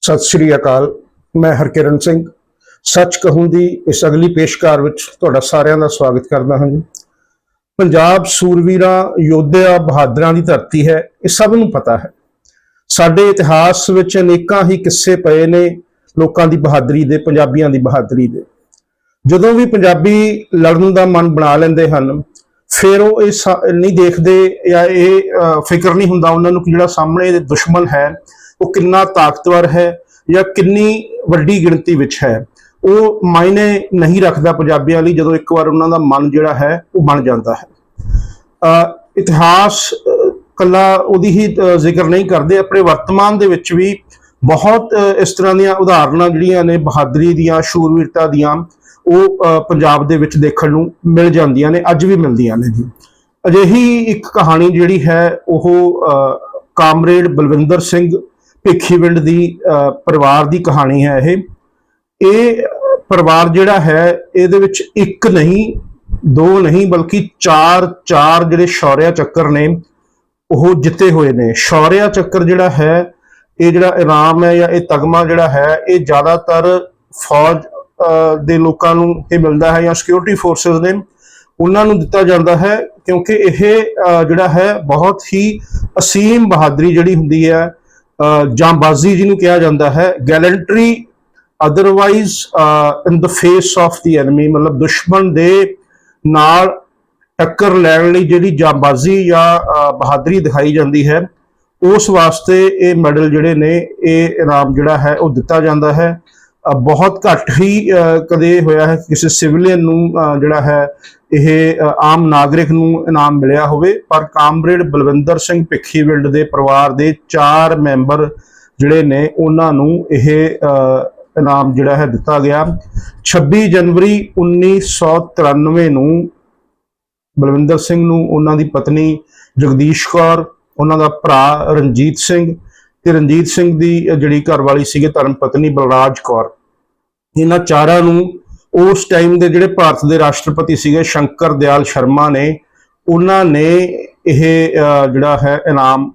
ਸਤਿ ਸ੍ਰੀ ਅਕਾਲ, ਮੈਂ ਹਰਕਿਰਨ ਸਿੰਘ। ਸੱਚ ਕਹੂੰ ਦੀ ਇਸ ਅਗਲੀ ਪੇਸ਼ਕਾਰ ਵਿੱਚ ਤੁਹਾਡਾ ਸਾਰਿਆਂ ਦਾ ਸਵਾਗਤ ਕਰਦਾ ਹਾਂ ਜੀ। ਪੰਜਾਬ ਸੂਰਵੀਰਾਂ, ਯੋਧਿਆਂ, ਬਹਾਦਰਾਂ ਦੀ ਧਰਤੀ ਹੈ, ਇਹ ਸਭ ਨੂੰ ਪਤਾ ਹੈ। ਸਾਡੇ ਇਤਿਹਾਸ ਵਿੱਚ ਅਨੇਕਾਂ ਹੀ ਕਿੱਸੇ ਪਏ ਨੇ ਲੋਕਾਂ ਦੀ ਬਹਾਦਰੀ ਦੇ, ਪੰਜਾਬੀਆਂ ਦੀ ਬਹਾਦਰੀ ਦੇ। ਜਦੋਂ ਵੀ ਪੰਜਾਬੀ ਲੜਨ ਦਾ ਮਨ ਬਣਾ ਲੈਂਦੇ ਹਨ, ਫਿਰ ਉਹ ਇਹ ਸਾ- ਨਹੀਂ ਦੇਖਦੇ ਜਾਂ ਇਹ ਫਿਕਰ ਨਹੀਂ ਹੁੰਦਾ ਉਹਨਾਂ ਨੂੰ ਕਿ ਜਿਹੜਾ ਸਾਹਮਣੇ ਦੁਸ਼ਮਣ ਹੈ ਉਹ ਕਿੰਨਾ ਤਾਕਤਵਰ ਹੈ ਜਾਂ ਕਿੰਨੀ ਵੱਡੀ ਗਿਣਤੀ ਵਿੱਚ ਹੈ ਉਹ ਮਾਇਨੇ ਨਹੀਂ ਰੱਖਦਾ ਪੰਜਾਬੀਆਂ ਲਈ ਜਦੋਂ ਇੱਕ ਵਾਰ ਉਹਨਾਂ ਦਾ ਮਨ ਜਿਹੜਾ ਹੈ ਉਹ ਬਣ ਜਾਂਦਾ ਹੈ। ਇਤਿਹਾਸ ਅ, ਕੱਲਾ ਉਹਦੀ ਹੀ ਜ਼ਿਕਰ ਨਹੀਂ ਕਰਦੇ ਆਪਣੇ ਵਰਤਮਾਨ ਦੇ ਵਿੱਚ ਵੀ ਬਹੁਤ ਇਸ ਤਰ੍ਹਾਂ ਦੀਆਂ ਉਦਾਹਰਨਾਂ ਜਿਹੜੀਆਂ ਨੇ ਬਹਾਦਰੀ ਦੀਆਂ ਸ਼ੂਰਵੀਰਤਾ ਦੀਆਂ ਉਹ ਪੰਜਾਬ ਦੇ ਵਿੱਚ ਦੇਖਣ ਨੂੰ ਮਿਲ ਜਾਂਦੀਆਂ ਨੇ ਅੱਜ ਵੀ ਮਿਲਦੀਆਂ ਨੇ ਜੀ। ਅਜਿਹੀ ਇੱਕ ਕਹਾਣੀ ਜਿਹੜੀ ਹੈ ਉਹ ਕਾਮਰੇਡ ਬਲਵਿੰਦਰ ਸਿੰਘ ਭਿੱਖੀਵਿੰਡ ਦੀ ਅ, ਪਰਿਵਾਰ ਦੀ ਕਹਾਣੀ ਹੈ ਇਹ। ਇਹ ਪਰਿਵਾਰ ਜਿਹੜਾ ਹੈ ਇਹਦੇ ਵਿੱਚ ਇੱਕ ਨਹੀਂ ਦੋ ਨਹੀਂ ਬਲਕਿ ਚਾਰ ਚਾਰ ਜਿਹੜੇ ਸ਼ੌਰਿਆ ਚੱਕਰ ਨੇ ਉਹ ਜਿੱਤੇ ਹੋਏ ਨੇ। ਸ਼ੌਰਿਆ ਚੱਕਰ ਜਿਹੜਾ ਹੈ ਇਹ ਜਿਹੜਾ ਇਨਾਮ ਹੈ ਜਾਂ ਇਹ ਤਗਮਾ ਜਿਹੜਾ ਹੈ ਇਹ ਜ਼ਿਆਦਾਤਰ ਫੌਜ ਅਹ, ਦੇ ਲੋਕਾਂ ਨੂੰ ਇਹ ਮਿਲਦਾ ਹੈ ਜਾਂ ਸਿਕਿਉਰਿਟੀ ਫੋਰਸਸ ਨੇ ਉਹਨਾਂ ਨੂੰ ਦਿੱਤਾ ਜਾਂਦਾ ਹੈ ਕਿਉਂਕਿ ਇਹ ਜਿਹੜਾ ਹੈ ਬਹੁਤ ਹੀ ਅਸੀਮ ਬਹਾਦਰੀ ਜਿਹੜੀ ਹੁੰਦੀ ਹੈ ਜਾਂਬਾਜ਼ੀ ਜਿਹਨੂੰ ਕਿਹਾ ਜਾਂਦਾ ਹੈ gallantry otherwise in the face of the enemy ਮਤਲਬ ਦੁਸ਼ਮਣ ਦੇ ਨਾਲ ਟੱਕਰ ਲੈਣ ਲਈ ਜਿਹੜੀ ਜਾਂਬਾਜ਼ੀ ਜਾਂ ਬਹਾਦਰੀ ਦਿਖਾਈ ਜਾਂਦੀ ਹੈ ਉਸ ਵਾਸਤੇ ਇਹ ਮੈਡਲ ਜਿਹੜੇ ਨੇ ਇਹ ਇਨਾਮ ਜਿਹੜਾ ਹੈ ਉਹ ਦਿੱਤਾ ਜਾਂਦਾ ਹੈ। ਬਹੁਤ ਘੱਟ ਹੀ ਅਹ, ਕਦੇ ਹੋਇਆ ਹੈ ਕਿਸੇ ਸਿਵਲੀਅਨ ਨੂੰ ਅਹ, ਜਿਹੜਾ ਹੈ ਇਹ ਆਮ ਨਾਗਰਿਕ ਨੂੰ ਇਨਾਮ ਮਿਲਿਆ ਹੋਵੇ, ਪਰ ਕਾਮਰੇਡ ਬਲਵਿੰਦਰ ਸਿੰਘ ਭਿੱਖੀਵਿੰਡ ਦੇ ਪਰਿਵਾਰ ਦੇ ਚਾਰ ਮੈਂਬਰ ਜਿਹੜੇ ਨੇ, ਉਹਨਾਂ ਨੂੰ ਇਹ ਇਨਾਮ ਜਿਹੜਾ ਹੈ ਦਿੱਤਾ ਗਿਆ। 26 ਜਨਵਰੀ 1993 ਨੂੰ ਬਲਵਿੰਦਰ ਸਿੰਘ ਨੂੰ ਉਹਨਾਂ ਦੀ ਪਤਨੀ ਜਗਦੀਸ਼ ਕੌਰ, ਉਹਨਾਂ ਦਾ ਭਰਾ ਰਣਜੀਤ ਸਿੰਘ ਤੇ ਰਣਜੀਤ ਸਿੰਘ ਦੀ ਜਿਹੜੀ ਘਰਵਾਲੀ ਸੀਗੇ, ਧਰਮ ਪਤਨੀ ਬਲਰਾਜ ਕੌਰ। ਇਹਨਾਂ ਚਾਰਾਂ ਨੂੰ ਉਸ ਟਾਈਮ ਦੇ ਜਿਹੜੇ ਭਾਰਤ ਦੇ ਰਾਸ਼ਟਰਪਤੀ ਸੀਗੇ ਸ਼ੰਕਰ ਦਿਆਲ ਸ਼ਰਮਾ ਨੇ, ਉਹਨਾਂ ਨੇ ਇਹ ਜਿਹੜਾ ਹੈ ਇਨਾਮ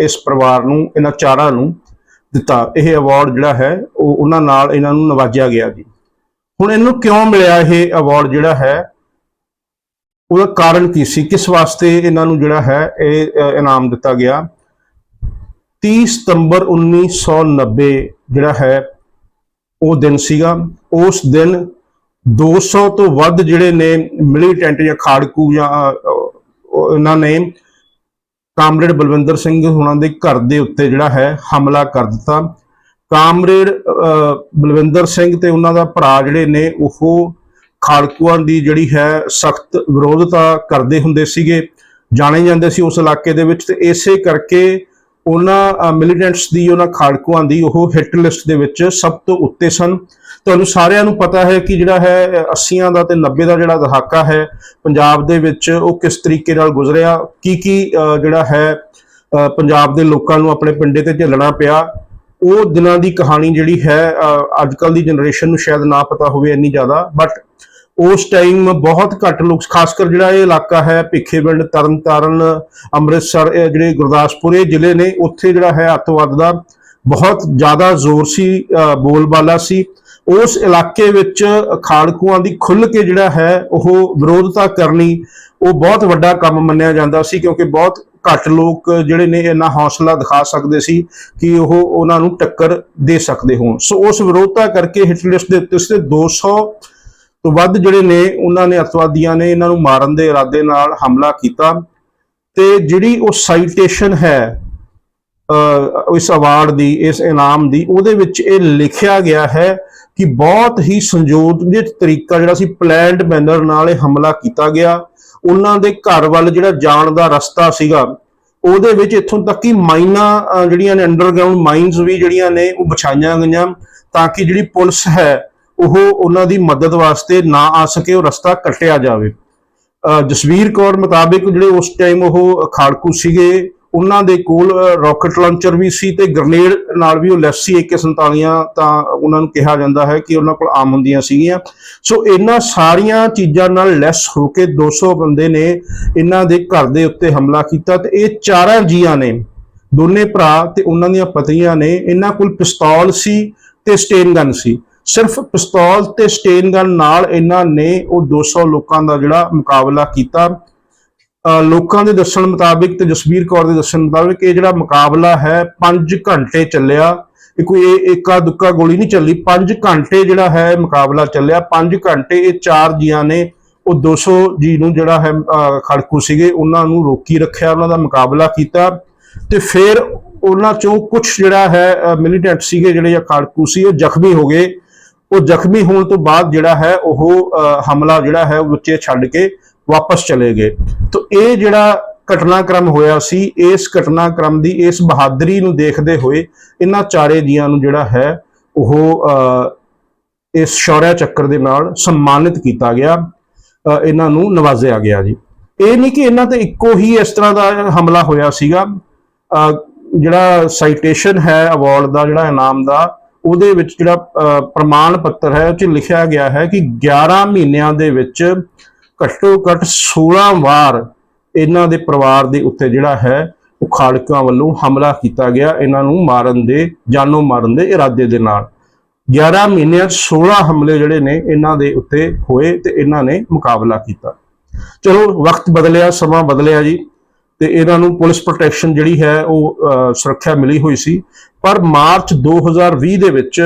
ਇਸ ਪਰਿਵਾਰ ਨੂੰ, ਇਹਨਾਂ ਚਾਰਾਂ ਨੂੰ ਦਿੱਤਾ। ਇਹ ਅਵਾਰਡ ਜਿਹੜਾ ਹੈ, ਉਹ ਉਹਨਾਂ ਨਾਲ ਇਹਨਾਂ ਨੂੰ ਨਵਾਜਿਆ ਗਿਆ ਜੀ। ਹੁਣ ਇਹਨੂੰ ਕਿਉਂ ਮਿਲਿਆ ਇਹ ਅਵਾਰਡ ਜਿਹੜਾ ਹੈ? ਉਹਦਾ ਕਾਰਨ ਕੀ ਸੀ? ਕਿਸ ਵਾਸਤੇ ਇਹਨਾਂ ਨੂੰ ਜਿਹੜਾ ਹੈ ਇਹ ਇਨਾਮ ਦਿੱਤਾ ਗਿਆ? 30 ਸਤੰਬਰ 1990 ਜਿਹੜਾ ਹੈ, ਉਹ ਦਿਨ ਸੀਗਾ। ਉਸ ਦਿਨ 200 ਤੋਂ ਵੱਧ ਜਿਹੜੇ ਨੇ ਮਿਲੀਟੈਂਟ ਜਾਂ ਖਾੜਕੂ ਜਾਂ ਅ, ਇਹਨਾਂ ਨੇ ਕਾਮਰੇਡ ਬਲਵਿੰਦਰ ਸਿੰਘ ਹੁਣਾਂ ਦੇ ਘਰ ਦੇ ਉੱਤੇ ਜਿਹੜਾ ਹੈ ਹਮਲਾ ਕਰ ਦਿੱਤਾ। ਕਾਮਰੇਡ ਅ, ਬਲਵਿੰਦਰ ਸਿੰਘ ਤੇ ਉਹਨਾਂ ਦਾ ਭਰਾ ਜਿਹੜੇ ਨੇ ਉਹ ਖਾੜਕੂਆਂ ਦੀ ਜਿਹੜੀ ਹੈ ਸਖਤ ਵਿਰੋਧਤਾ ਕਰਦੇ ਹੁੰਦੇ ਸੀਗੇ। ਜਾਣੇ ਜਾਂਦੇ ਸੀ ਉਸ ਇਲਾਕੇ ਦੇ ਵਿੱਚ ਤੇ ਇਸੇ ਕਰਕੇ ਉਹਨਾਂ ਮਿਲੀਟੈਂਟਸ ਦੀ, ਉਹਨਾਂ ਖਾੜਕੂਆਂ ਦੀ ਉਹ ਹਿੱਟ ਲਿਸਟ ਦੇ ਵਿੱਚ ਸਭ ਤੋਂ ਉੱਤੇ ਸਨ। ਤੁਹਾਨੂੰ ਸਾਰਿਆਂ ਨੂੰ ਪਤਾ ਹੈ ਕਿ ਜਿਹੜਾ ਹੈ 80ਾਂ ਦਾ ਤੇ 90 ਦਾ ਜਿਹੜਾ ਦਹਾਕਾ ਹੈ, ਪੰਜਾਬ ਦੇ ਵਿੱਚ ਉਹ ਕਿਸ ਤਰੀਕੇ ਨਾਲ ਗੁਜ਼ਰਿਆ, ਕੀ ਕੀ ਜਿਹੜਾ ਹੈ ਪੰਜਾਬ ਦੇ ਲੋਕਾਂ ਨੂੰ ਆਪਣੇ ਪਿੰਡੇ ਤੇ ਝੱਲਣਾ ਪਿਆ। ਉਹ ਦਿਨਾਂ ਦੀ ਕਹਾਣੀ ਜਿਹੜੀ ਹੈ ਅੱਜ ਕੱਲ ਦੀ ਜਨਰੇਸ਼ਨ ਨੂੰ ਸ਼ਾਇਦ ਨਾ ਪਤਾ ਹੋਵੇ ਇੰਨੀ ਜ਼ਿਆਦਾ, ਬਟ ਉਸ ਟਾਈਮ ਬਹੁਤ ਘੱਟ ਲੋਕ ਖਾਸ ਕਰ ਜਿਹੜਾ ਇਹ ਇਲਾਕਾ ਹੈ ਭਿੱਖੇ ਪਿੰਡ ਤਰਨਤਾਰਨ, ਅੰਮ੍ਰਿਤਸਰ ਜਿਹੜੇ ਗੁਰਦਾਸਪੁਰ, ਇਹ ਜ਼ਿਲ੍ਹੇ ਨੇ, ਉੱਥੇ ਜਿਹੜਾ ਹੈ ਅੱਤਵਾਦ ਦਾ ਬਹੁਤ ਜ਼ਿਆਦਾ ਜ਼ੋਰ ਸੀ ਬੋਲਬਾਲਾ ਸੀ। ਉਸ ਇਲਾਕੇ ਵਿੱਚ ਖਾੜਕੂਆਂ ਦੀ ਖੁੱਲ ਕੇ ਜਿਹੜਾ ਹੈ, ਉਹ ਵਿਰੋਧਤਾ ਕਰਨੀ, ਉਹ ਬਹੁਤ ਵੱਡਾ ਕੰਮ ਮੰਨਿਆ ਜਾਂਦਾ ਸੀ, ਕਿਉਂਕਿ ਬਹੁਤ ਘੱਟ ਲੋਕ ਜਿਹੜੇ ਨੇ ਇੰਨਾ ਹੌਸਲਾ ਦਿਖਾ ਸਕਦੇ ਸੀ ਕਿ ਉਹ ਉਹਨਾਂ ਨੂੰ ਟੱਕਰ ਦੇ ਸਕਦੇ ਹੋਣ। ਸੋ ਉਸ ਵਿਰੋਧਤਾ ਕਰਕੇ ਹਿਟ ਦੇ ਉੱਤੇ ਉਸਦੇ 200 ਤੋਂ ਵੱਧ ਜਿਹੜੇ ਨੇ, ਉਹਨਾਂ ਨੇ ਅਤਵਾਦੀਆਂ ਨੇ ਇਹਨਾਂ ਨੂੰ ਮਾਰਨ ਦੇ ਇਰਾਦੇ ਨਾਲ ਹਮਲਾ ਕੀਤਾ। ਤੇ ਜਿਹੜੀ ਉਹ ਸਾਈਟੇਸ਼ਨ ਹੈ, ਅਹ, ਇਸ ਅਵਾਰਡ ਦੀ, ਇਸ ਇਨਾਮ ਦੀ, ਉਹਦੇ ਵਿੱਚ ਇਹ ਲਿਖਿਆ ਗਿਆ ਹੈ ਕਿ ਬਹੁਤ ਹੀ ਸੰਯੋਜਿਤ ਤਰੀਕਾ ਜਿਹੜਾ ਸੀ ਪਲੈਨਡ ਮੈਨਰ ਨਾਲ ਇਹ ਹਮਲਾ ਕੀਤਾ ਗਿਆ। ਉਹਨਾਂ ਦੇ ਘਰ ਵੱਲ ਜਿਹੜਾ ਜਾਣ ਦਾ ਰਸਤਾ ਸੀਗਾ, ਉਹਦੇ ਵਿੱਚ ਇੱਥੋਂ ਤੱਕ ਕਿ ਮਾਈਨਾਂ ਜਿਹੜੀਆਂ ਨੇ ਅੰਡਰਗਰਾਉਂਡ ਮਾਈਨਸ ਵੀ ਜਿਹੜੀਆਂ ਨੇ, ਉਹ ਵਿਛਾਈਆਂ ਗਈਆਂ। ਤਾਂ ਕਿ ਜਿਹੜੀ ਪੁਲਿਸ ਹੈ ਉਹ ਉਹਨਾਂ ਦੀ ਮਦਦ ਵਾਸਤੇ ਨਾ ਆ ਸਕੇ ਉਹ ਰਸਤਾ ਕੱਟਿਆ ਜਾਵੇ। ਜਸਵੀਰ ਕੌਰ ਮੁਤਾਬਿਕ ਜਿਹੜੇ ਉਸ ਟਾਈਮ ਉਹ ਖਾੜਕੂ ਸੀਗੇ, ਉਹਨਾਂ ਦੇ ਕੋਲ ਰਾਕਟ ਲਾਂਚਰ ਵੀ ਸੀ ਤੇ ਗ੍ਰਨੇਡ ਨਾਲ ਵੀ ਉਹ ਲੈਸ ਸੀ AK47 ਤਾਂ ਉਹਨਾਂ ਨੂੰ ਕਿਹਾ ਜਾਂਦਾ ਹੈ ਕਿ ਉਹਨਾਂ ਕੋਲ ਆਮ ਹੁੰਦੀਆਂ ਸੀਗੀਆਂ। ਸੋ ਇਹਨਾਂ ਸਾਰੀਆਂ ਚੀਜ਼ਾਂ ਨਾਲ ਲੈਸ ਹੋ ਕੇ 200 ਬੰਦੇ ਨੇ ਇਹਨਾਂ ਦੇ ਘਰ ਦੇ ਉੱਤੇ ਹਮਲਾ ਕੀਤਾ ਤੇ ਇਹ ਚਾਰਾਂ ਜੀਆਂ ਨੇ, ਦੋਨੇ ਭਰਾ ਤੇ ਉਹਨਾਂ ਦੀਆਂ ਪਤਨੀਆਂ ਨੇ, ਇਹਨਾਂ ਕੋਲ ਪਿਸਤੌਲ ਸੀ ਤੇ ਸਟੇਨ ਗਨ ਸੀ। ਸਿਰਫ ਪਿਸਤੌਲ ਤੇ ਸਟੇਨ ਗਨ ਨਾਲ ਇਹਨਾਂ ਨੇ ਉਹ 200 ਲੋਕਾਂ ਦਾ ਜਿਹੜਾ ਮੁਕਾਬਲਾ ਕੀਤਾ। ਅ, ਲੋਕਾਂ ਦੇ ਦੱਸਣ ਮੁਤਾਬਿਕ ਤੇ ਜਸਵੀਰ ਕੌਰ ਦੇ ਦੱਸਣ ਮੁਤਾਬਿਕ ਇਹ ਜਿਹੜਾ ਮੁਕਾਬਲਾ ਹੈ 5 ਘੰਟੇ ਚੱਲਿਆ। ਇਹ ਕੋਈ ਏਕਾ ਦੁੱਕਾ ਗੋਲੀ ਨਹੀਂ ਚੱਲੀ 5 ਘੰਟੇ ਜਿਹੜਾ ਹੈ ਮੁਕਾਬਲਾ ਚੱਲਿਆ। 5 ਘੰਟੇ ਇਹ ਚਾਰ ਜੀਆਂ ਨੇ ਉਹ 200 ਜੀ ਨੂੰ ਜਿਹੜਾ ਹੈ ਅ, ਖੜਕੂ ਸੀਗੇ ਉਹਨਾਂ ਨੂੰ ਰੋਕੀ ਰੱਖਿਆ ਉਹਨਾਂ ਦਾ ਮੁਕਾਬਲਾ ਕੀਤਾ। ਤੇ ਫਿਰ ਉਹਨਾਂ ਚੋਂ ਕੁਝ ਜਿਹੜਾ ਹੈ ਮਿਲੀਟੈਂਟ ਸੀਗੇ ਜਿਹੜੇ ਜਾਂ ਖੜਕੂ ਸੀ ਉਹ ਜ਼ਖਮੀ ਹੋ ਗਏ। ਉਹ ਜ਼ਖਮੀ ਹੋਣ ਤੋਂ ਬਾਅਦ ਜਿਹੜਾ ਹੈ ਉਹ ਹਮਲਾ ਜਿਹੜਾ ਹੈ ਉਹ ਵਿੱਚੇ ਛੱਡ ਕੇ ਵਾਪਸ ਚਲੇ ਗਏ। ਤਾਂ ਇਹ ਜਿਹੜਾ ਘਟਨਾਕ੍ਰਮ ਹੋਇਆ ਸੀ, ਇਸ ਘਟਨਾਕ੍ਰਮ ਦੀ, ਇਸ ਬਹਾਦਰੀ ਨੂੰ ਦੇਖਦੇ ਹੋਏ ਇਹਨਾਂ ਚਾਰੇ ਜੀਆਂ ਨੂੰ ਜਿਹੜਾ ਹੈ ਉਹ ਇਸ ਸ਼ੌਰਿਆ ਚੱਕਰ ਦੇ ਨਾਲ ਸਨਮਾਨਿਤ ਕੀਤਾ ਗਿਆ ਇਹਨਾਂ ਨੂੰ ਨਵਾਜ਼ਿਆ ਗਿਆ ਜੀ। ਇਹ ਨਹੀਂ ਕਿ ਇਹਨਾਂ ਤੇ ਇੱਕੋ ਹੀ ਇਸ ਤਰ੍ਹਾਂ ਦਾ ਹਮਲਾ ਹੋਇਆ ਸੀਗਾ ਜਿਹੜਾ ਸਾਈਟੇਸ਼ਨ ਹੈ ਅਵਾਰਡ ਦਾ, ਜਿਹੜਾ ਇਨਾਮ ਦਾ ਉਹਦੇ ਵਿੱਚ ਜਿਹੜਾ ਅ, ਪ੍ਰਮਾਣ ਪੱਤਰ ਹੈ ਉਹ 'ਚ ਲਿਖਿਆ ਗਿਆ ਹੈ ਕਿ 11 ਮਹੀਨਿਆਂ ਦੇ ਵਿੱਚ ਘੱਟੋ ਘੱਟ 16 ਵਾਰ ਇਹਨਾਂ ਦੇ ਪਰਿਵਾਰ ਦੇ ਉੱਤੇ ਜਿਹੜਾ ਹੈ ਉਹ ਖਾੜਕਾਂ ਵੱਲੋਂ ਹਮਲਾ ਕੀਤਾ ਗਿਆ ਇਹਨਾਂ ਨੂੰ ਮਾਰਨ ਦੇ ਜਾਨੋਂ ਮਾਰਨ ਦੇ ਇਰਾਦੇ ਦੇ ਨਾਲ। 11 ਮਹੀਨਿਆਂ 'ਚ 16 ਹਮਲੇ ਜਿਹੜੇ ਨੇ ਇਹਨਾਂ ਦੇ ਉੱਤੇ ਹੋਏ ਤੇ ਇਹਨਾਂ ਨੇ ਮੁਕਾਬਲਾ ਕੀਤਾ। ਚਲੋ ਵਕਤ ਬਦਲਿਆ ਸਮਾਂ ਬਦਲਿਆ ਜੀ। ਤੇ ਇਹਨਾਂ ਨੂੰ ਪੁਲਿਸ ਪ੍ਰੋਟੈਕਸ਼ਨ ਜਿਹੜੀ ਹੈ ਉਹ ਸੁਰੱਖਿਆ ਮਿਲੀ ਹੋਈ ਸੀ। ਪਰ ਮਾਰਚ 2020 ਦੇ ਵਿੱਚ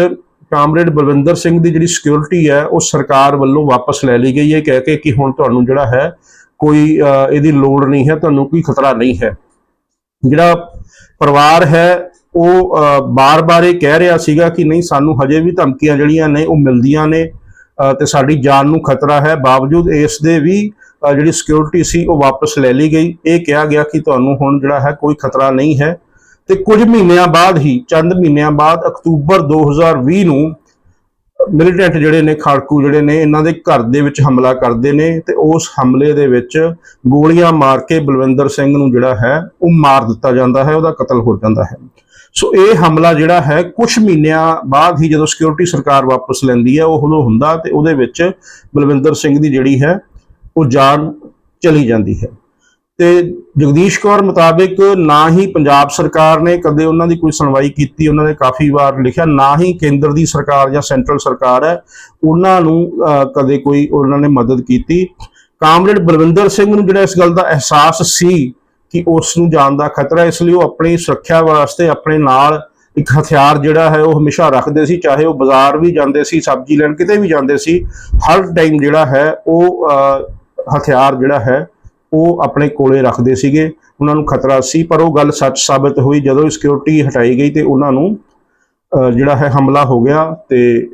ਕਾਮਰੇਡ ਬਲਵਿੰਦਰ ਸਿੰਘ ਦੀ ਜਿਹੜੀ ਸਿਕਿਉਰਿਟੀ ਹੈ ਉਹ ਸਰਕਾਰ ਵੱਲੋਂ ਵਾਪਸ ਲੈ ਲਈ ਗਈ ਹੈ। ਕਹਿ ਕੇ ਕਿ ਹੁਣ ਤੁਹਾਨੂੰ ਜਿਹੜਾ ਹੈ ਕੋਈ ਇਹਦੀ ਲੋੜ ਨਹੀਂ ਹੈ ਤੁਹਾਨੂੰ ਕੋਈ ਖਤਰਾ ਨਹੀਂ ਹੈ। ਜਿਹੜਾ ਪਰਿਵਾਰ ਹੈ ਉਹ ਅਹ, ਬਾਰ-ਬਾਰ ਇਹ ਕਹਿ ਰਿਹਾ ਸੀਗਾ ਕਿ ਨਹੀਂ ਸਾਨੂੰ ਹਜੇ ਵੀ ਧਮਕੀਆਂ ਜਿਹੜੀਆਂ ਨੇ ਉਹ ਮਿਲਦੀਆਂ ਨੇ। ਅਹ, ਤੇ ਸਾਡੀ ਜਾਨ ਨੂੰ ਖਤਰਾ ਹੈ। ਬਾਵਜੂਦ ਇਸ ਦੇ ਵੀ ਜਿਹੜੀ ਸਿਕਿਉਰਿਟੀ ਸੀ, ਉਹ ਵਾਪਸ ਲੈ ਲਈ ਗਈ। ਇਹ ਕਿਹਾ ਗਿਆ ਕਿ ਤੁਹਾਨੂੰ ਹੁਣ ਜਿਹੜਾ ਹੈ ਕੋਈ ਖਤਰਾ ਨਹੀਂ ਹੈ। ਤੇ ਕੁਝ ਮਹੀਨਿਆਂ ਬਾਅਦ ਹੀ, ਚੰਦ ਮਹੀਨਿਆਂ ਬਾਅਦ, ਅਕਤੂਬਰ 2020 ਨੂੰ ਮਿਲੀਟੈਂਟ ਜਿਹੜੇ ਨੇ, ਖਾੜਕੂ ਜਿਹੜੇ ਨੇ, ਇਹਨਾਂ ਦੇ ਘਰ ਦੇ ਵਿੱਚ ਹਮਲਾ ਕਰਦੇ ਨੇ ਤੇ ਉਸ ਹਮਲੇ ਦੇ ਵਿੱਚ ਗੋਲੀਆਂ ਮਾਰ ਕੇ ਬਲਵਿੰਦਰ ਸਿੰਘ ਨੂੰ ਜਿਹੜਾ ਹੈ, ਉਹ ਮਾਰ ਦਿੱਤਾ ਜਾਂਦਾ ਹੈ, ਉਹਦਾ ਕਤਲ ਹੋ ਜਾਂਦਾ ਹੈ। ਸੋ ਇਹ ਹਮਲਾ ਜਿਹੜਾ ਹੈ, ਕੁਝ ਮਹੀਨਿਆਂ ਬਾਅਦ ਹੀ ਜਦੋਂ ਸਿਕਿਉਰਿਟੀ ਸਰਕਾਰ ਵਾਪਸ ਲੈਂਦੀ ਹੈ, ਉਹ ਉਦੋਂ ਹੁੰਦਾ ਤੇ ਉਹਦੇ ਵਿੱਚ ਬਲਵਿੰਦਰ ਸਿੰਘ ਦੀ ਜਿਹੜੀ ਹੈ ਉਹ ਜਾਨ ਚਲੀ ਜਾਂਦੀ ਹੈ। ਤੇ ਜਗਦੀਸ਼ ਕੌਰ ਮੁਤਾਬਿਕ ਨਾ ਹੀ ਪੰਜਾਬ ਸਰਕਾਰ ਨੇ ਕਦੇ ਉਹਨਾਂ ਦੀ ਕੋਈ ਸੁਣਵਾਈ ਕੀਤੀ ਉਹਨਾਂ ਨੇ ਕਾਫੀ ਵਾਰ ਲਿਖਿਆ ਨਾ ਹੀ ਕੇਂਦਰ ਦੀ ਸਰਕਾਰ ਜਾਂ ਸੈਂਟਰਲ ਸਰਕਾਰ ਹੈ ਉਹਨਾਂ ਨੂੰ ਕਦੇ ਕੋਈ ਉਹਨਾਂ ਨੇ ਮਦਦ ਕੀਤੀ। ਕਾਮਰੇਡ ਬਲਵਿੰਦਰ ਸਿੰਘ ਨੂੰ ਜਿਹੜਾ ਇਸ ਗੱਲ ਦਾ ਅਹਿਸਾਸ ਸੀ ਕਿ ਉਸ ਨੂੰ ਜਾਨ ਦਾ ਖਤਰਾ ਇਸ ਲਈ ਉਹ ਆਪਣੀ ਸੁਰੱਖਿਆ ਵਾਸਤੇ ਆਪਣੇ ਨਾਲ ਇੱਕ ਹਥਿਆਰ ਜਿਹੜਾ ਹੈ ਉਹ ਹਮੇਸ਼ਾ ਰੱਖਦੇ ਸੀ ਚਾਹੇ ਉਹ ਬਾਜ਼ਾਰ ਵੀ ਜਾਂਦੇ ਸੀ ਸਬਜ਼ੀ ਲੈਣ ਕਿਤੇ ਵੀ ਜਾਂਦੇ ਸੀ ਹਰ ਟਾਈਮ ਜਿਹੜਾ ਹੈ ਉਹ ਅਹ, ਹਥਿਆਰ ਜਿਹੜਾ ਹੈ ਉਹ ਆਪਣੇ ਕੋਲੇ ਰੱਖਦੇ ਸੀਗੇ। ਉਹਨਾਂ ਨੂੰ ਖਤਰਾ ਸੀ ਪਰ ਉਹ ਗੱਲ ਸੱਚ ਸਾਬਤ ਹੋਈ। ਜਦੋਂ ਸਿਕਿਉਰਿਟੀ ਹਟਾਈ ਗਈ ਤੇ ਉਹਨਾਂ ਨੂੰ ਅਹ, ਜਿਹੜਾ ਹੈ ਹਮਲਾ ਹੋ ਗਿਆ ਤੇ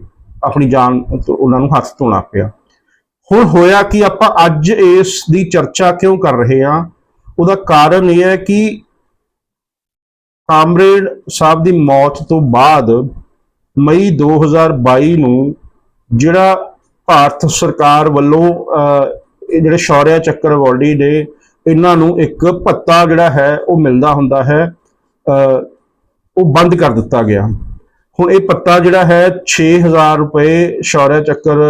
ਆਪਣੀ ਜਾਨ ਉਹਨਾਂ ਨੂੰ ਹੱਥ ਧੋਣਾ ਪਿਆ। ਹੁਣ ਹੋਇਆ ਕਿ ਆਪਾਂ ਅੱਜ ਇਸ ਦੀ ਚਰਚਾ ਕਿਉਂ ਕਰ ਰਹੇ ਹਾਂ? ਉਹਦਾ ਕਾਰਨ ਇਹ ਹੈ ਕਿ ਕਾਮਰੇਡ ਸਾਹਿਬ ਦੀ ਮੌਤ ਤੋਂ ਬਾਅਦ ਮਈ 2022 ਨੂੰ ਜਿਹੜਾ ਭਾਰਤ ਸਰਕਾਰ ਵੱਲੋਂ ਅਹ, ਇਹ ਜਿਹੜੇ ਸ਼ੌਰਿਆ ਚੱਕਰ ਅਵਾਰਡੀ ਨੇ ਇਹਨਾਂ ਨੂੰ ਇੱਕ ਭੱਤਾ ਜਿਹੜਾ ਹੈ ਉਹ ਮਿਲਦਾ ਹੁੰਦਾ ਹੈ ਅਹ, ਉਹ ਬੰਦ ਕਰ ਦਿੱਤਾ ਗਿਆ। ਹੁਣ ਇਹ ਪੱਤਾ ਜਿਹੜਾ ਹੈ 6000 ਰੁਪਏ ਸ਼ੌਰਿਆ ਚੱਕਰ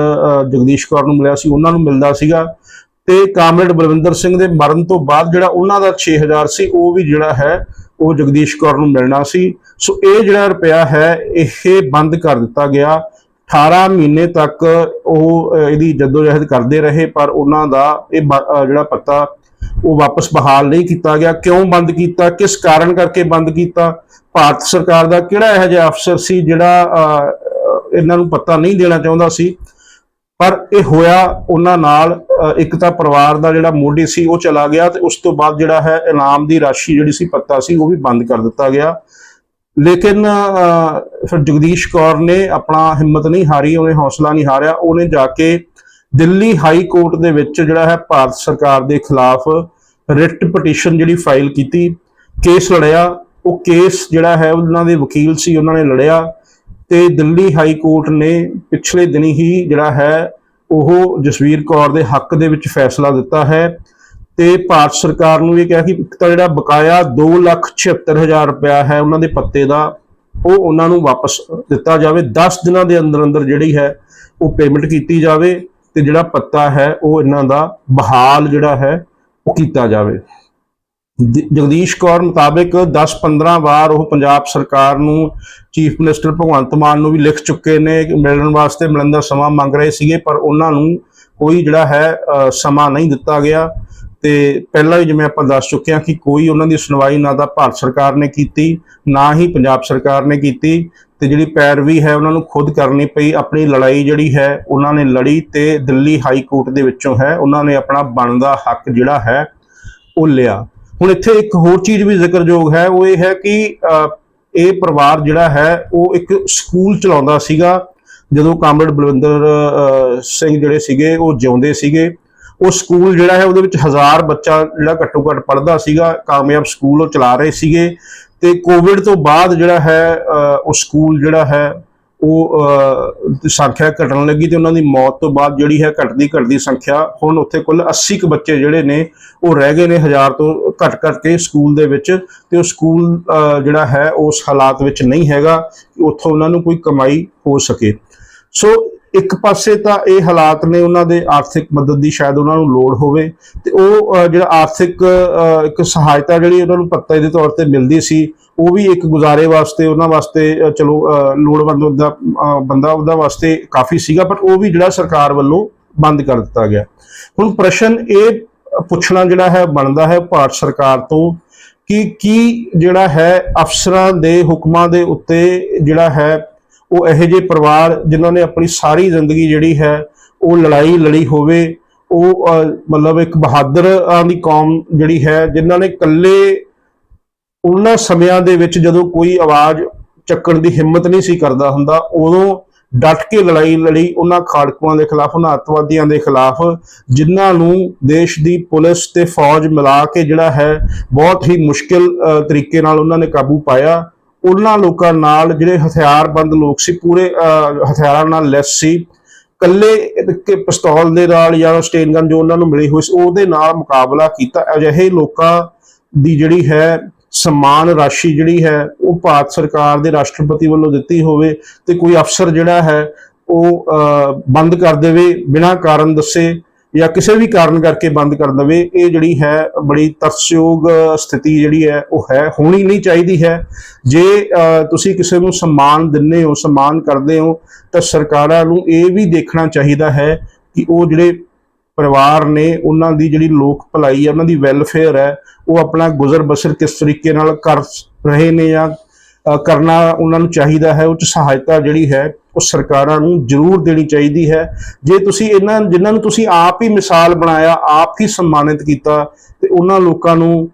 ਜਗਦੀਸ਼ ਕੌਰ ਨੂੰ ਮਿਲਿਆ ਸੀ ਉਹਨਾਂ ਨੂੰ ਮਿਲਦਾ ਸੀਗਾ। ਤੇ ਕਾਮਰੇਡ ਬਲਵਿੰਦਰ ਸਿੰਘ ਦੇ ਮਰਨ ਤੋਂ ਬਾਅਦ ਜਿਹੜਾ ਉਹਨਾਂ ਦਾ 6000 ਸੀ ਉਹ ਵੀ ਜਿਹੜਾ ਹੈ ਉਹ ਜਗਦੀਸ਼ ਕੌਰ ਨੂੰ ਮਿਲਣਾ ਸੀ। ਸੋ ਇਹ ਜਿਹੜਾ ਰੁਪਿਆ ਹੈ ਇਹ ਬੰਦ ਕਰ ਦਿੱਤਾ ਗਿਆ। 18 ਮਹੀਨੇ ਤੱਕ ਉਹ ਅਹ, ਇਹਦੀ ਜਦੋਜਹਿਦ ਕਰਦੇ ਰਹੇ ਪਰ ਉਹਨਾਂ ਦਾ ਇਹ ਬ- ਜਿਹੜਾ ਪੱਤਾ ਉਹ ਵਾਪਸ ਬਹਾਲ ਨਹੀਂ ਕੀਤਾ ਗਿਆ। ਕਿਉਂ ਬੰਦ ਕੀਤਾ? ਕਿਸ ਕਾਰਨ ਕਰਕੇ ਬੰਦ ਕੀਤਾ? ਭਾਰਤ ਸਰਕਾਰ ਦਾ ਕਿਹੜਾ ਇਹੋ ਜਿਹਾ ਅਫਸਰ ਸੀ ਜਿਹੜਾ ਅਹ, ਇਹਨਾਂ ਨੂੰ ਪੱਤਾ ਨਹੀਂ ਦੇਣਾ ਚਾਹੁੰਦਾ ਸੀ? ਪਰ ਇਹ ਹੋਇਆ ਉਹਨਾਂ ਨਾਲ ਇੱਕ ਤਾਂ ਪਰਿਵਾਰ ਦਾ ਜਿਹੜਾ ਮੋਢੀ ਸੀ ਉਹ ਚਲਾ ਗਿਆ ਤੇ ਉਸ ਤੋਂ ਬਾਅਦ ਜਿਹੜਾ ਹੈ ਇਨਾਮ ਦੀ ਰਾਸ਼ੀ ਜਿਹੜੀ ਸੀ ਪੱਤਾ ਸੀ ਉਹ ਵੀ ਬੰਦ ਕਰ ਦਿੱਤਾ ਗਿਆ। ਲੇਕਿਨ ਫਿਰ ਜਗਦੀਸ਼ ਕੌਰ ਨੇ ਆਪਣਾ ਹਿੰਮਤ ਨਹੀਂ ਹਾਰੀ, ਉਹਨੇ ਹੌਸਲਾ ਨਹੀਂ ਹਾਰਿਆ। ਉਹਨੇ ਜਾ ਕੇ ਦਿੱਲੀ ਹਾਈ ਕੋਰਟ ਦੇ ਵਿੱਚ ਜਿਹੜਾ ਹੈ ਭਾਰਤ ਸਰਕਾਰ ਦੇ ਖਿਲਾਫ ਰਿਟ ਪਟੀਸ਼ਨ ਜਿਹੜੀ ਫਾਈਲ ਕੀਤੀ, ਕੇਸ ਲੜਿਆ। ਉਹ ਕੇਸ ਜਿਹੜਾ ਹੈ ਉਹਨਾਂ ਦੇ ਵਕੀਲ ਸੀ, ਉਹਨਾਂ ਨੇ ਲੜਿਆ ਤੇ ਦਿੱਲੀ ਹਾਈ ਕੋਰਟ ਨੇ ਪਿਛਲੇ ਦਿਨੀ ਹੀ ਜਿਹੜਾ ਹੈ ਉਹ ਜਸਵੀਰ ਕੌਰ ਦੇ ਹੱਕ ਦੇ ਵਿੱਚ ਫੈਸਲਾ ਦਿੱਤਾ ਹੈ। ਤੇ ਭਾਰਤ ਸਰਕਾਰ ਨੂੰ ਇਹ ਕਿਹਾ ਕਿ ਇੱਕ ਤਾਂ ਜਿਹੜਾ ਬਕਾਇਆ 276000 ਰੁਪਇਆ ਹੈ ਉਹਨਾਂ ਦੇ ਪੱਤੇ ਦਾ, ਉਹ ਉਹਨਾਂ ਨੂੰ ਵਾਪਸ ਦਿੱਤਾ ਜਾਵੇ। 10 ਦਿਨਾਂ ਦੇ ਅੰਦਰ ਅੰਦਰ ਜਿਹੜੀ ਹੈ, ਉਹ ਪੇਮੈਂਟ ਕੀਤੀ ਜਾਵੇ ਤੇ ਜਿਹੜਾ ਪੱਤਾ ਹੈ, ਉਹ ਇਹਨਾਂ ਦਾ ਬਹਾਲ ਜਿਹੜਾ ਹੈ, ਉਹ ਕੀਤਾ ਜਾਵੇ। ਜਗਦੀਸ਼ ਕੌਰ ਮੁਤਾਬਕ 10-15 ਵਾਰ ਉਹ ਪੰਜਾਬ ਸਰਕਾਰ ਨੂੰ ਚੀਫ ਮਿਨਿਸਟਰ ਭਗਵੰਤ ਮਾਨ ਨੂੰ ਵੀ ਲਿਖ ਚੁੱਕੇ ਨੇ ਮਿਲਣ ਵਾਸਤੇ ਮਿਲਣ ਦਾ ਸਮਾਂ ਮੰਗ ਰਹੇ ਸੀਗੇ, ਪਰ ਉਹਨਾਂ ਨੂੰ ਕੋਈ ਜਿਹੜਾ ਹੈ ਸਮਾਂ ਨਹੀਂ ਦਿੱਤਾ ਗਿਆ। ਤੇ ਪਹਿਲਾਂ ਵੀ ਜਿਵੇਂ ਆਪਾਂ ਦੱਸ ਚੁੱਕੇ ਹਾਂ ਕਿ ਕੋਈ ਉਹਨਾਂ ਦੀ ਸੁਣਵਾਈ ਨਾ ਤਾਂ ਭਾਰਤ ਸਰਕਾਰ ਨੇ ਕੀਤੀ, ਨਾ ਹੀ ਪੰਜਾਬ ਸਰਕਾਰ ਨੇ ਕੀਤੀ ਤੇ ਜਿਹੜੀ ਪੈਰਵੀ ਹੈ ਉਹਨਾਂ ਨੂੰ ਖੁਦ ਕਰਨੀ ਪਈ, ਆਪਣੀ ਲੜਾਈ ਜਿਹੜੀ ਹੈ ਉਹਨਾਂ ਨੇ ਲੜੀ ਤੇ ਦਿੱਲੀ ਹਾਈ ਕੋਰਟ ਦੇ ਵਿੱਚੋਂ ਹੈ, ਉਹਨਾਂ ਨੇ ਆਪਣਾ ਬਣਦਾ ਹੱਕ ਜਿਹੜਾ ਹੈ ਉਹ ਲਿਆ। ਹੁਣ ਇੱਥੇ ਇੱਕ ਹੋਰ ਚੀਜ਼ ਵੀ ਜ਼ਿਕਰਯੋਗ ਹੈ, ਉਹ ਇਹ ਹੈ ਕਿ ਇਹ ਪਰਿਵਾਰ ਜਿਹੜਾ ਹੈ ਉਹ ਇੱਕ ਸਕੂਲ ਚਲਾਉਂਦਾ ਸੀਗਾ, ਜਦੋਂ ਕਾਮਰੇਡ ਬਲਵਿੰਦਰ ਸਿੰਘ ਜਿਹੜੇ ਸੀਗੇ ਉਹ ਜਿਉਂਦੇ ਸੀਗੇ। ਉਹ ਸਕੂਲ ਜਿਹੜਾ ਹੈ, ਉਹਦੇ ਵਿੱਚ ਹਜ਼ਾਰ ਬੱਚਾ ਜਿਹੜਾ ਘੱਟੋ ਘੱਟ ਪੜ੍ਹਦਾ ਸੀਗਾ, ਕਾਮਯਾਬ ਸਕੂਲ ਉਹ ਚਲਾ ਰਹੇ ਸੀਗੇ ਤੇ ਕੋਵਿਡ ਤੋਂ ਬਾਅਦ ਜਿਹੜਾ ਹੈ ਉਹ ਸਕੂਲ ਜਿਹੜਾ ਹੈ, ਉਹ ਸੰਖਿਆ ਘਟਣ ਲੱਗੀ ਤੇ ਉਹਨਾਂ ਦੀ ਮੌਤ ਤੋਂ ਬਾਅਦ ਜਿਹੜੀ ਹੈ ਘਟਦੀ ਘਟਦੀ ਸੰਖਿਆ ਹੁਣ ਉੱਥੇ ਕੁੱਲ 80 ਕੁ ਬੱਚੇ ਜਿਹੜੇ ਨੇ, ਉਹ ਰਹਿ ਗਏ ਨੇ ਹਜ਼ਾਰ ਤੋਂ ਘੱਟ ਕਰਕੇ ਸਕੂਲ ਦੇ ਵਿੱਚ ਤੇ ਉਹ ਸਕੂਲ ਜਿਹੜਾ ਹੈ, ਉਸ ਹਾਲਾਤ ਵਿੱਚ ਨਹੀਂ ਹੈਗਾ ਕਿ ਉੱਥੋਂ ਉਹਨਾਂ ਨੂੰ ਕੋਈ ਕਮਾਈ ਹੋ ਸਕੇ। ਸੋ ਇੱਕ ਪਾਸੇ ਤਾਂ ਇਹ ਹਾਲਾਤ ਨੇ ਉਹਨਾਂ ਦੇ ਆਰਥਿਕ ਮਦਦ ਦੀ ਸ਼ਾਇਦ ਉਹਨਾਂ ਨੂੰ ਲੋੜ ਹੋਵੇ ਤੇ ਉਹ ਜਿਹੜਾ ਆਰਥਿਕ ਇੱਕ ਸਹਾਇਤਾ ਜਿਹੜੀ ਉਹਨਾਂ ਨੂੰ ਪੱਤੇ ਦੇ ਤੌਰ ਤੇ ਮਿਲਦੀ ਸੀ, ਉਹ ਵੀ ਇੱਕ ਗੁਜ਼ਾਰੇ ਵਾਸਤੇ, ਉਹਨਾਂ ਵਾਸਤੇ ਚਲੋ ਲੋੜਵੰਦ ਉਹਦਾ ਬੰਦਾ ਉਹਦਾ ਵਾਸਤੇ ਕਾਫੀ ਸੀਗਾ, ਪਰ ਉਹ ਵੀ ਜਿਹੜਾ ਸਰਕਾਰ ਵੱਲੋਂ ਬੰਦ ਕਰ ਦਿੱਤਾ ਗਿਆ। ਹੁਣ ਪ੍ਰਸ਼ਨ ਇਹ ਪੁੱਛਣਾ ਜਿਹੜਾ ਹੈ, ਬਣਦਾ ਹੈ ਭਾਰਤ ਸਰਕਾਰ ਤੋਂ ਕਿ ਕੀ ਜਿਹੜਾ ਹੈ ਅਫਸਰਾਂ ਦੇ ਹੁਕਮਾਂ ਦੇ ਉੱਤੇ ਜਿਹੜਾ ਹੈ ਉਹ ਇਹੋ ਜਿਹੇ ਪਰਿਵਾਰ ਜਿਨ੍ਹਾਂ ਨੇ ਆਪਣੀ ਸਾਰੀ ਜ਼ਿੰਦਗੀ ਜਿਹੜੀ ਹੈ ਉਹ ਲੜਾਈ ਲੜੀ ਹੋਵੇ ਉਹ ਅ, ਮਤਲਬ ਇੱਕ ਬਹਾਦਰ ਦੀ ਕੌਮ ਜਿਹੜੀ ਹੈ ਜਿਨ੍ਹਾਂ ਨੇ ਇਕੱਲੇ ਉਹਨਾਂ ਸਮਿਆਂ ਦੇ ਵਿੱਚ ਜਦੋਂ ਕੋਈ ਆਵਾਜ਼ ਚੱਕਣ ਦੀ ਹਿੰਮਤ ਨਹੀਂ ਸੀ ਕਰਦਾ ਹੁੰਦਾ ਉਦੋਂ ਡਟ ਕੇ ਲੜਾਈ ਲੜੀ ਉਹਨਾਂ ਖਾੜਕੂਆਂ ਦੇ ਖਿਲਾਫ ਉਹਨਾਂ ਅੱਤਵਾਦੀਆਂ ਦੇ ਖਿਲਾਫ ਜਿਨ੍ਹਾਂ ਨੂੰ ਦੇਸ਼ ਦੀ ਪੁਲਿਸ ਤੇ ਫੌਜ ਮਿਲਾ ਕੇ ਜਿਹੜਾ ਹੈ ਬਹੁਤ ਹੀ ਮੁਸ਼ਕਿਲ ਅ, ਤਰੀਕੇ ਨਾਲ ਉਹਨਾਂ ਨੇ ਕਾਬੂ ਪਾਇਆ। ਉਹਨਾਂ ਲੋਕਾਂ ਨਾਲ ਜਿਹੜੇ ਹਥਿਆਰਬੰਦ ਲੋਕ ਸੀ ਪੂਰੇ ਅ, ਹਥਿਆਰਾਂ ਨਾਲ ਲੈਸ ਸੀ। ਕੱਲੇ ਇੱਕ ਪਿਸਤੌਲ ਦੇ ਨਾਲ ਜਾਂ ਸਟੇਨ ਗਨ ਜੋ ਉਹਨਾਂ ਨੂੰ ਮਿਲੀ ਹੋਈ ਸੀ ਉਹਦੇ ਨਾਲ ਮੁਕਾਬਲਾ ਕੀਤਾ। ਅਜਿਹੇ ਲੋਕਾਂ ਦੀ ਜਿਹੜੀ ਹੈ ਸਮਾਨ ਰਾਸ਼ੀ ਜਿਹੜੀ ਹੈ ਉਹ ਭਾਰਤ ਸਰਕਾਰ ਦੇ ਰਾਸ਼ਟਰਪਤੀ ਵੱਲੋਂ ਦਿੱਤੀ ਹੋਵੇ ਤੇ ਕੋਈ ਅਫਸਰ ਜਿਹੜਾ ਹੈ ਉਹ ਅ, ਬੰਦ ਕਰ ਦੇਵੇ ਬਿਨਾਂ ਕਾਰਨ ਦੱਸੇ ਜਾਂ ਕਿਸੇ ਵੀ ਕਾਰਨ ਕਰਕੇ ਬੰਦ ਕਰ ਦੇਵੇ, ਇਹ ਜਿਹੜੀ ਹੈ ਬੜੀ ਤਰਸਯੋਗ ਸਥਿਤੀ ਜਿਹੜੀ ਹੈ, ਉਹ ਹੈ, ਹੋਣੀ ਨਹੀਂ ਚਾਹੀਦੀ ਹੈ। ਜੇ ਤੁਸੀਂ ਕਿਸੇ ਨੂੰ ਸਨਮਾਨ ਦਿੰਦੇ ਹੋ ਸਨਮਾਨ ਕਰਦੇ ਹੋ, ਤਾਂ ਸਰਕਾਰਾਂ ਨੂੰ ਇਹ ਵੀ ਦੇਖਣਾ ਚਾਹੀਦਾ ਹੈ ਕਿ ਉਹ ਜਿਹੜੇ ਪਰਿਵਾਰ ਨੇ, ਉਹਨਾਂ ਦੀ ਜਿਹੜੀ ਲੋਕ ਭਲਾਈ ਹੈ, ਉਹਨਾਂ ਦੀ ਵੈਲਫੇਅਰ ਹੈ, ਉਹ ਆਪਣਾ ਗੁਜ਼ਰ ਬਸਰ ਕਿਸ ਤਰੀਕੇ ਨਾਲ ਕਰ ਰਹੇ ਨੇ ਜਾਂ ਕਰਨਾ ਉਹਨਾਂ ਨੂੰ ਚਾਹੀਦਾ ਹੈ ਉਹ ਚ ਸਹਾਇਤਾ ਜਿਹੜੀ ਹੈ, ਉਹ ਸਰਕਾਰਾਂ ਨੂੰ ਜ਼ਰੂਰ ਦੇਣੀ ਚਾਹੀਦੀ ਹੈ। ਜੇ ਤੁਸੀਂ ਇਹਨਾਂ, ਜਿਨ੍ਹਾਂ ਨੂੰ ਤੁਸੀਂ ਆਪ ਹੀ ਮਿਸਾਲ ਬਣਾਇਆ, ਆਪ ਹੀ ਸਨਮਾਨਿਤ ਕੀਤਾ, ਤੇ ਉਹਨਾਂ ਲੋਕਾਂ ਨੂੰ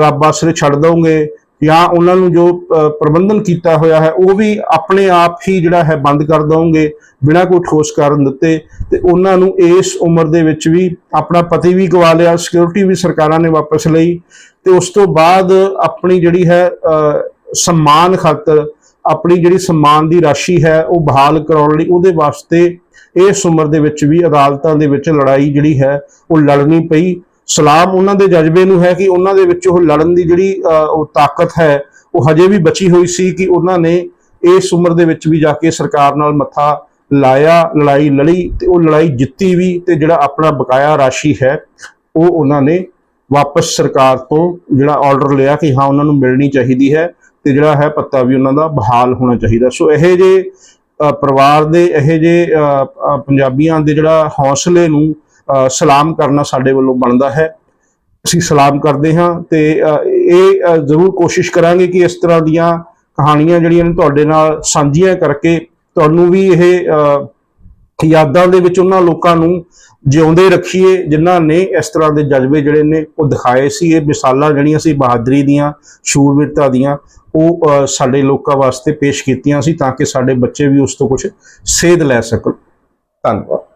ਰੱਬ ਆਸਰੇ ਛੱਡ ਦੋਗੇ, ਜਾਂ ਉਹਨਾਂ ਨੂੰ ਜੋ ਪ੍ਰਬੰਧਨ ਕੀਤਾ ਹੋਇਆ ਹੈ, ਉਹ ਵੀ ਆਪਣੇ ਆਪ ਹੀ ਜਿਹੜਾ ਹੈ ਬੰਦ ਕਰ ਦੋਗੇ, ਬਿਨਾਂ ਕੋਈ ਠੋਸ ਕਾਰਨ ਦਿੱਤੇ, ਤੇ ਉਹਨਾਂ ਨੂੰ ਇਸ ਉਮਰ ਦੇ ਵਿੱਚ ਵੀ ਆਪਣਾ ਪਤੀ ਵੀ ਗਵਾ ਲਿਆ ਸਿਕਿਉਰਿਟੀ ਵੀ ਸਰਕਾਰਾਂ ਨੇ ਵਾਪਸ ਲਈ, ਤੇ ਉਸ ਤੋਂ ਬਾਅਦ ਆਪਣੀ ਜਿਹੜੀ ਹੈ ਸਨਮਾਨ ਖਾਤਰ ਆਪਣੀ ਜਿਹੜੀ ਸਨਮਾਨ ਦੀ ਰਾਸ਼ੀ ਹੈ, ਉਹ ਬਹਾਲ ਕਰਾਉਣ ਲਈ ਉਹਦੇ ਵਾਸਤੇ ਇਸ ਉਮਰ ਦੇ ਵਿੱਚ ਵੀ ਅਦਾਲਤਾਂ ਦੇ ਵਿੱਚ ਲੜਾਈ ਜਿਹੜੀ ਹੈ, ਉਹ ਲੜਨੀ ਪਈ। ਸਲਾਮ ਉਹਨਾਂ ਦੇ ਜਜ਼ਬੇ ਨੂੰ ਹੈ ਕਿ ਉਹਨਾਂ ਦੇ ਵਿੱਚ ਉਹ ਲੜਨ ਦੀ ਜਿਹੜੀ ਉਹ ਤਾਕਤ ਹੈ, ਉਹ ਹਜੇ ਵੀ ਬਚੀ ਹੋਈ ਸੀ ਕਿ ਉਹਨਾਂ ਨੇ ਇਸ ਉਮਰ ਦੇ ਵਿੱਚ ਵੀ ਜਾ ਕੇ ਸਰਕਾਰ ਨਾਲ ਮੱਥਾ ਲਾਇਆ, ਲੜਾਈ ਲੜੀ ਤੇ ਉਹ ਲੜਾਈ ਜਿੱਤੀ ਵੀ ਤੇ ਜਿਹੜਾ ਆਪਣਾ ਬਕਾਇਆ ਰਾਸ਼ੀ ਹੈ, ਉਹ ਉਹਨਾਂ ਨੇ ਵਾਪਸ ਸਰਕਾਰ ਤੋਂ ਜਿਹੜਾ ਆਰਡਰ ਲਿਆ ਕਿ ਹਾਂ, ਉਹਨਾਂ ਨੂੰ ਮਿਲਣੀ ਚਾਹੀਦੀ ਹੈ। ਤੇ ਜਿਹੜਾ ਹੈ ਪੱਤਾ ਵੀ ਉਹਨਾਂ ਦਾ ਬਹਾਲ ਹੋਣਾ ਚਾਹੀਦਾ। ਸੋ ਇਹ ਜੇ ਪਰਿਵਾਰ ਦੇ ਇਹ ਜੇ ਪੰਜਾਬੀਆਂ ਦੇ ਜਿਹੜਾ ਹੌਸਲੇ ਨੂੰ ਅ, ਸਲਾਮ ਕਰਨਾ ਸਾਡੇ ਵੱਲੋਂ ਬਣਦਾ ਹੈ। ਅਸੀਂ ਸਲਾਮ ਕਰਦੇ ਹਾਂ ਤੇ ਇਹ ਜ਼ਰੂਰ ਕੋਸ਼ਿਸ਼ ਕਰਾਂਗੇ ਕਿ ਇਸ ਤਰ੍ਹਾਂ ਦੀਆਂ ਕਹਾਣੀਆਂ ਜਿਹੜੀਆਂ ਨੇ ਤੁਹਾਡੇ ਨਾਲ ਸਾਂਝੀਆਂ ਕਰਕੇ ਤੁਹਾਨੂੰ ਵੀ ਇਹ ਯਾਦਾਂ ਦੇ ਵਿੱਚ ਉਹਨਾਂ ਲੋਕਾਂ ਨੂੰ ਜਿਉਂਦੇ ਰੱਖੀਏ, ਜਿਨ੍ਹਾਂ ਨੇ ਇਸ ਤਰ੍ਹਾਂ ਦੇ ਜਜ਼ਬੇ ਜਿਹੜੇ ਨੇ ਉਹ ਦਿਖਾਏ ਸੀ। ਇਹ ਮਿਸਾਲਾਂ ਜਿਹੜੀਆਂ ਸੀ, ਬਹਾਦਰੀ ਦੀਆਂ, ਸ਼ੂਰਵੀਰਤਾ ਦੀਆਂ, ਉਹ ਸਾਡੇ ਲੋਕਾਂ ਵਾਸਤੇ ਪੇਸ਼ ਕੀਤੀਆਂ ਸੀ ਤਾਂ ਕਿ ਸਾਡੇ ਬੱਚੇ ਵੀ ਉਸ ਤੋਂ ਕੁਝ ਸੇਧ ਲੈ ਸਕਣ। ਧੰਨਵਾਦ।